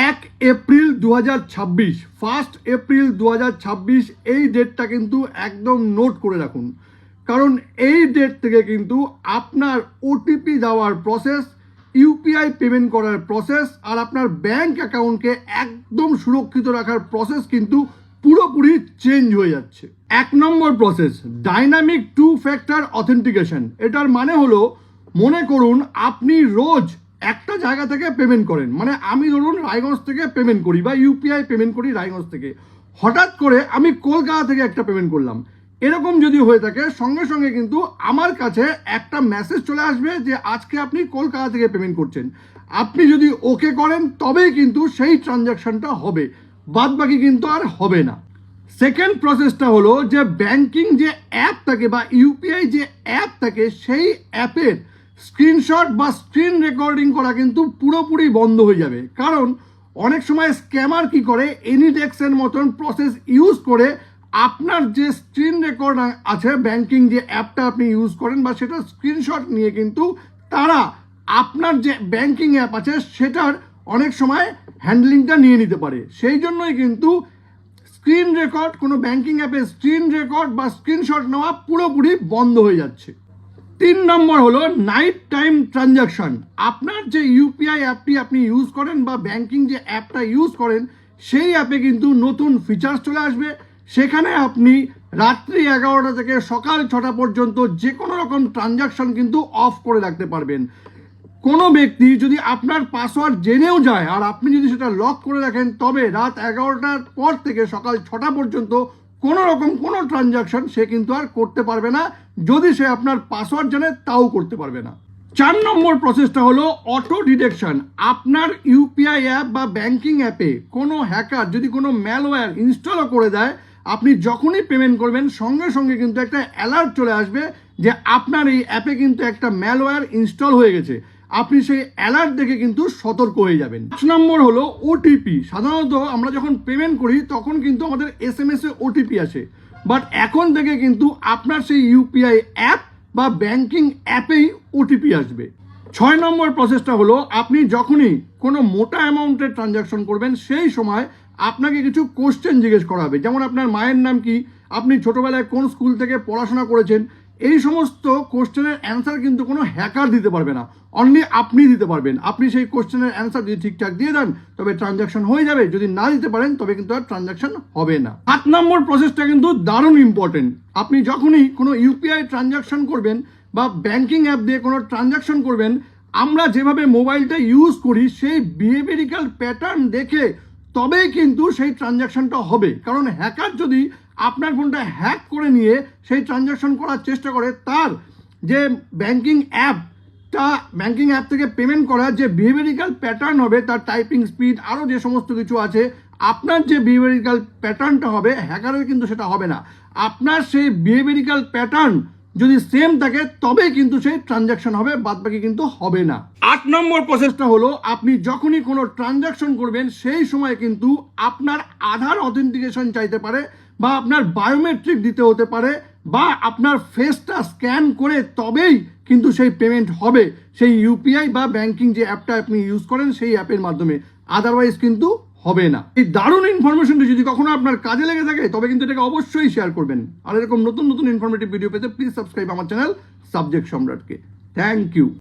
এক এপ্রিল দু হাজার ছাব্বিশ ফার্স্ট এপ্রিল দু হাজার ছাব্বিশ, এই ডেটটা কিন্তু একদম নোট করে রাখুন। কারণ এই ডেট থেকে কিন্তু আপনার ওটিপি দেওয়ার প্রসেস ইউপিআই পেমেন্ট করার প্রসেস আর আপনার ব্যাংক অ্যাকাউন্টকে একদম সুরক্ষিত রাখার প্রসেস কিন্তু পুরোপুরি চেঞ্জ হয়ে যাচ্ছে। এক নম্বর process dynamic two factor authentication এটার মানে হলো, মনে করুন, আপনি রোজ একটা জায়গা থেকে পেমেন্ট করেন। মানে আমি ধরুন রায়গঞ্জ থেকে পেমেন্ট করি বা ইউপিআই পেমেন্ট করি রায়গঞ্জ থেকে। হঠাৎ করে আমি কলকাতা থেকে একটা পেমেন্ট করলাম। এরকম যদি হয়ে থাকে, সঙ্গে সঙ্গে কিন্তু আমার কাছে একটা মেসেজ চলে আসবে যে, আজকে আপনি কলকাতা থেকে পেমেন্ট করছেন। আপনি যদি ওকে করেন, তবেই কিন্তু সেই ট্রানজ্যাকশনটা হবে। বাদ বাকি কিন্তু আর হবে না। সেকেন্ড প্রসেসটা হলো যে ব্যাংকিং যে অ্যাপ থাকে বা ইউপিআই যে অ্যাপ থাকে, সেই অ্যাপের স্ক্রিনশট বা স্ক্রিন রেকর্ডিং করা কিন্তু পুরোপুরি বন্ধ হয়ে যাবে। কারণ অনেক সময় স্ক্যামার কি করে? এনিডেক্সের মতন প্রসেস ইউজ করে আপনার যে স্ক্রিন রেকর্ড আছে ব্যাংকিং যে অ্যাপটা আপনি ইউজ করেন বা সেটা স্ক্রিনশট নিয়ে কিন্তু তারা আপনার যে ব্যাংকিং অ্যাপ আছে, সেটার অনেক সময় হ্যান্ডলিংটা নিয়ে নিতে পারে। সেই জন্যই কিন্তু স্ক্রিন রেকর্ড, কোনো ব্যাংকিং অ্যাপে স্ক্রিন রেকর্ড বা স্ক্রিনশট নেওয়া পুরোপুরি বন্ধ হয়ে যাচ্ছে। তিন নম্বর হলো নাইট টাইম ট্রানজাকশন আপনার যে ইউপিআই অ্যাপটি আপনি ইউজ করেন বা ব্যাংকিং যে অ্যাপটা ইউজ করেন, সেই অ্যাপে কিন্তু নতুন ফিচার্স চলে আসবে। সেখানে আপনি রাত্রি এগারোটা থেকে সকাল ছটা পর্যন্ত যে কোনো রকম ট্রানজাকশন কিন্তু অফ করে রাখতে পারবেন। কোনো ব্যক্তি যদি আপনার পাসওয়ার্ড জেনেও যায় আর আপনি যদি সেটা লক করে রাখেন, তবে রাত এগারোটার পর থেকে সকাল ছটা পর্যন্ত কোনো রকম কোনো ট্রানজাকশন সে কিন্তু আর করতে পারবে না। যদি সে আপনার পাসওয়ার্ড জানে, তাও করতে পারবে না। চার নম্বর প্রসেসটা হলো অটো ডিটেকশন আপনার ইউপিআই অ্যাপ বা ব্যাংকিং অ্যাপে কোনো হ্যাকার যদি কোনো ম্যালওয়্যার ইনস্টলও করে দেয়, আপনি যখনই পেমেন্ট করবেন, সঙ্গে সঙ্গে কিন্তু একটা অ্যালার্ট চলে আসবে যে আপনার এই অ্যাপে কিন্তু একটা ম্যালওয়্যার ইনস্টল হয়ে গেছে। আপনি সেই অ্যালার্ট দেখে কিন্তু সতর্ক হয়ে যাবেন। পাঁচ নম্বর হলো ওটিপি সাধারণত আমরা যখন পেমেন্ট করি, তখন কিন্তু আমাদের এস এম এস ওটিপি আসে। বাট এখন থেকে কিন্তু আপনার সেই ইউপিআই অ্যাপ বা ব্যাংকিং অ্যাপেই ওটিপি আসবে। ছয় নম্বর প্রসেসটা হলো, আপনি যখনই কোনো মোটা অ্যামাউন্টের ট্রানজাকশন করবেন, সেই সময় আপনাকে কিছু কোশ্চেন জিজ্ঞেস করা হবে। যেমন আপনার মায়ের নাম কি? আপনি ছোটবেলায় কোন স্কুল থেকে পড়াশোনা করেছেন? এই সমস্ত কোশ্চেনের অ্যান্সার কিন্তু কোনো হ্যাকার দিতে পারবে না। অনলি আপনি দিতে পারবেন। আপনি সেই কোশ্চেনের অ্যান্সার যদি ঠিকঠাক দিয়ে দেন, তবে ট্রানজাকশন হয়ে যাবে। যদি না দিতে পারেন, তবে কিন্তু আর ট্রানজাকশন হবে না। সাত নম্বর প্রসেসটা কিন্তু দারুণ ইম্পর্টেন্ট আপনি যখনই কোনো ইউপিআই ট্রানজাকশন করবেন বা ব্যাংকিং অ্যাপ দিয়ে কোনো ট্রানজাকশন করবেন, আমরা যেভাবে মোবাইলটা ইউজ করি, সেই বিহেভিয়ারিক্যাল প্যাটার্ন দেখে তবেই কিন্তু সেই ট্রানজাকশনটা হবে। কারণ হ্যাকার যদি আপনার ফোনটা হ্যাক করে নিয়ে সেই ট্রানজাকশন করার চেষ্টা করে, তার যে ব্যাংকিং অ্যাপটা ব্যাংকিং অ্যাপ থেকে পেমেন্ট করার যে বিহেভিয়ারিক্যাল প্যাটার্ন হবে, তার টাইপিং স্পিড আরও যে সমস্ত কিছু আছে, আপনার যে বিহেভিয়ারিক্যাল প্যাটার্নটা হবে হ্যাকারের কিন্তু সেটা হবে না। আপনার সেই বিহেভিয়ারিক্যাল প্যাটার্ন যদি সেম থাকে, তবেই কিন্তু সেই ট্রানজাকশন হবে বাদ বাকি কিন্তু হবে না। আট নম্বর প্রসেসটা হলো, আপনি যখনই কোনো ট্রানজাকশন করবেন, সেই সময় কিন্তু আপনার আধার অথেন্টিকেশন চাইতে পারে বা আপনার বায়োমেট্রিক দিতে হতে পারে বা আপনার ফেসটা স্ক্যান করে তবেই কিন্তু সেই পেমেন্ট হবে। সেই ইউপিআই বা ব্যাংকিং যে অ্যাপটা আপনি ইউজ করেন, সেই অ্যাপের মাধ্যমে। আদারওয়াইজ কিন্তু হবে না। এই দারুণ ইনফরমেশনটি যদি কখনো আপনার কাজে লেগে থাকে, তবে কিন্তু এটাকে অবশ্যই শেয়ার করবেন। আর এরকম নতুন নতুন ইনফরমেটিভ ভিডিও পেতে প্লিজ সাবস্ক্রাইব আমার চ্যানেল সাবজেক্ট সম্রাটকে। Thank you